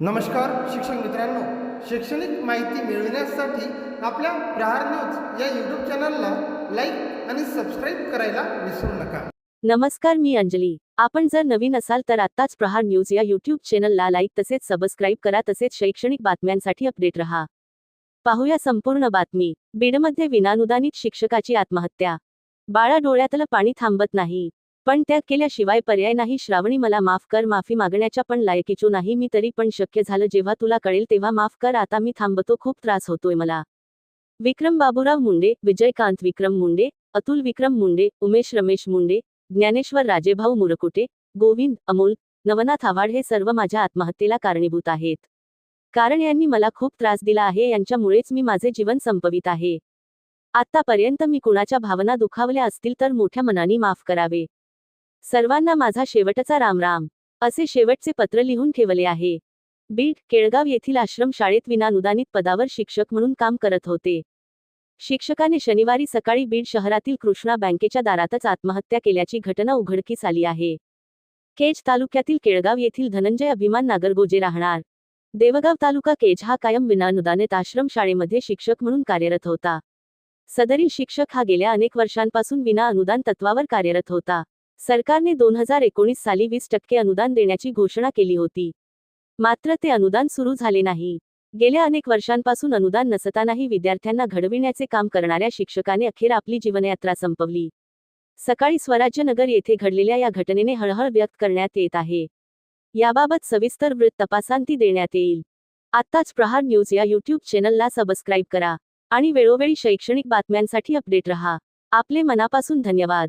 नमस्कार शिक्षक मित्रांनो. शैक्षणिक माहिती मिळविण्यासाठी आपल्या प्रहार न्यूज या यूट्यूब चॅनलला लाईक आणि सबस्क्राईब करायला विसरू नका. नमस्कार मी अंजली. आपण जर नवीन असाल तर आत्ताच प्रहार न्यूज या यूट्यूब चॅनलला लाईक तसेच सबस्क्राईब करा तसेच शैक्षणिक बातम्यांसाठी अपडेट रहा. पाहूया संपूर्ण बातमी. बीडमध्ये विनानुदानित शिक्षकाची आत्महत्या. बाळा डोळ्यातलं पाणी थांबत नाही. पण त्या केल्याशिवाय पर्याय नाही. श्रावणी मला माफ कर माफी मागण्याच्या पण लायकीचू नाही. मी तरी पण शक्य झालं. जेव्हा तुला कळेल तेव्हा माफ कर. आता मी थांबतो. खूप त्रास होतोय मला. विक्रम बाबूराव मुंडे विजयकांत विक्रम मुंडे अतुल विक्रम मुंडे उमेश रमेश मुंडे ज्ञानेश्वर राजेभाऊ मुरकुटे गोविंद अमोल नवनाथ आव्हाड हे सर्व माझ्या आत्महत्येला कारणीभूत आहेत. कारण यांनी मला खूप त्रास दिला आहे. यांच्यामुळेच मी माझे जीवन संपवित आहे. आतापर्यंत मी कुणाच्या भावना दुखावल्या असतील तर मोठ्या मनाने माफ करावे. सर्वांना माझा शेवटचा रामराम असे शेवटचे पत्र लिहून ठेवले आहे. बीड केळगाव येथील आश्रम शाळेत विनानुदानित पदावर शिक्षक म्हणून काम करत होते. शिक्षकाने शनिवारी सकाळी बीड शहरातील कृष्णा बँकेच्या दारातच आत्महत्या केल्याची घटना उघडकीस आली आहे. केज तालुक्यातील केळगाव येथील धनंजय अभिमान नागरगोजे राहणार. देवगाव तालुका केज हा कायम विनानुदानित आश्रम शाळेमध्ये शिक्षक म्हणून कार्यरत होता. सदरील शिक्षक हा गेल्या अनेक वर्षांपासून विना अनुदान तत्वावर कार्यरत होता. सरकारने दोन हजार एकोणीस साली वीस टक्के अनुदान देण्याची घोषणा केली होती. मात्र ते अनुदान सुरू झाले नाही. गेल्या अनेक वर्षांपासून अनुदान नसतानाही विद्यार्थ्यांना घडविण्याचे काम करणाऱ्या शिक्षकाने अखेर आपली जीवनयात्रा संपवली. सकाळी स्वराज्यनगर येथे घडलेल्या या घटनेने हळहळ व्यक्त करण्यात येत आहे. याबाबत सविस्तर वृत्त तपासांती देण्यात येईल. आत्ताच प्रहार न्यूज या यूट्यूब चॅनलला सबस्क्राईब करा आणि वेळोवेळी शैक्षणिक बातम्यांसाठी अपडेट रहा. आपले मनापासून धन्यवाद.